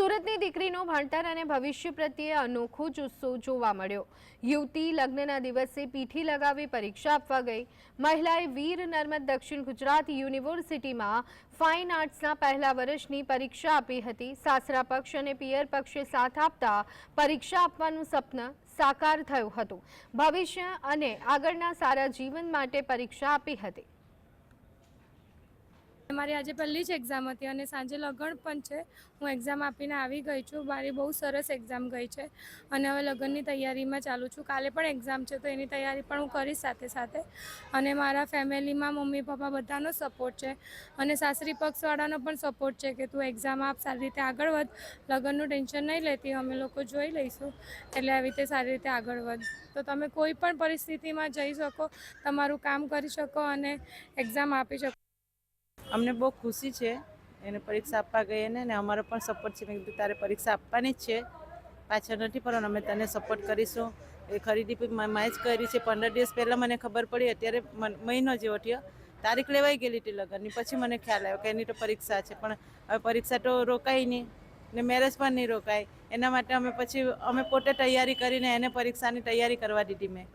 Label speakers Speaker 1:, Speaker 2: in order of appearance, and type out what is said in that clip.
Speaker 1: સુરતની દીકરીનો ભણતર અને ભવિષ્ય પ્રત્યે અનોખો જુસ્સો જોવા મળ્યો. યુવતી લગ્નના દિવસે પીઠી લગાવી પરીક્ષા આપવા ગઈ. મહિલાએ વીર નર્મદ દક્ષિણ ગુજરાત યુનિવર્સિટીમાં ફાઇન આર્ટ્સના પહેલા વર્ષની પરીક્ષા આપી હતી. સાસરા પક્ષ અને પિયર પક્ષે સાથ આપતા પરીક્ષા આપવાનું સપન સાકાર થયું હતું. ભવિષ્ય અને આગળના સારા જીવન માટે પરીક્ષા આપી હતી.
Speaker 2: મારી આજે પહેલી જ એક્ઝામ હતી અને સાંજે લગ્ન પણ છે. હું એક્ઝામ આપીને આવી ગઈ છું. મારી બહુ સરસ એક્ઝામ ગઈ છે. અને હવે લગ્નની તૈયારીમાં ચાલુ છું. કાલે પણ એક્ઝામ છે, તો એની તૈયારી પણ હું કરીશ સાથે સાથે. અને મારા ફેમિલીમાં મમ્મી, પપ્પા બધાનો સપોર્ટ છે. અને સાસરી પક્ષવાળાનો પણ સપોર્ટ છે કે તું એક્ઝામ આપ, સારી રીતે આગળ વધ. લગ્નનું ટેન્શન નહીં લેતી, અમે લોકો જોઈ લઈશું. એટલે આવી રીતે સારી રીતે આગળ વધ. તો તમે કોઈ પણ પરિસ્થિતિમાં જઈ શકો, તમારું કામ કરી શકો અને એક્ઝામ આપી શકો.
Speaker 3: અમને બહુ ખુશી છે. એને પરીક્ષા આપવા ગઈ એને ને અમારો પણ સપોર્ટ છે. મેં કીધું, તારે પરીક્ષા આપવાની જ છે. પાછળ નથી પણ અમે તને સપોર્ટ કરીશું. એ ખરીદી મ- જ કરી છે. પંદર દિવસ પહેલાં મને ખબર પડી, અત્યારે મહિનો જેવો થયો. તારીખ લેવાઈ ગયેલી હતી લગ્નની. પછી મને ખ્યાલ આવ્યો કે એની તો પરીક્ષા છે. પણ હવે પરીક્ષા તો રોકાઈ નહીં ને મેરેજ પણ નહીં રોકાય. એના માટે અમે પછી, અમે પોતે તૈયારી કરીને એને પરીક્ષાની તૈયારી કરવા દીધી મેં.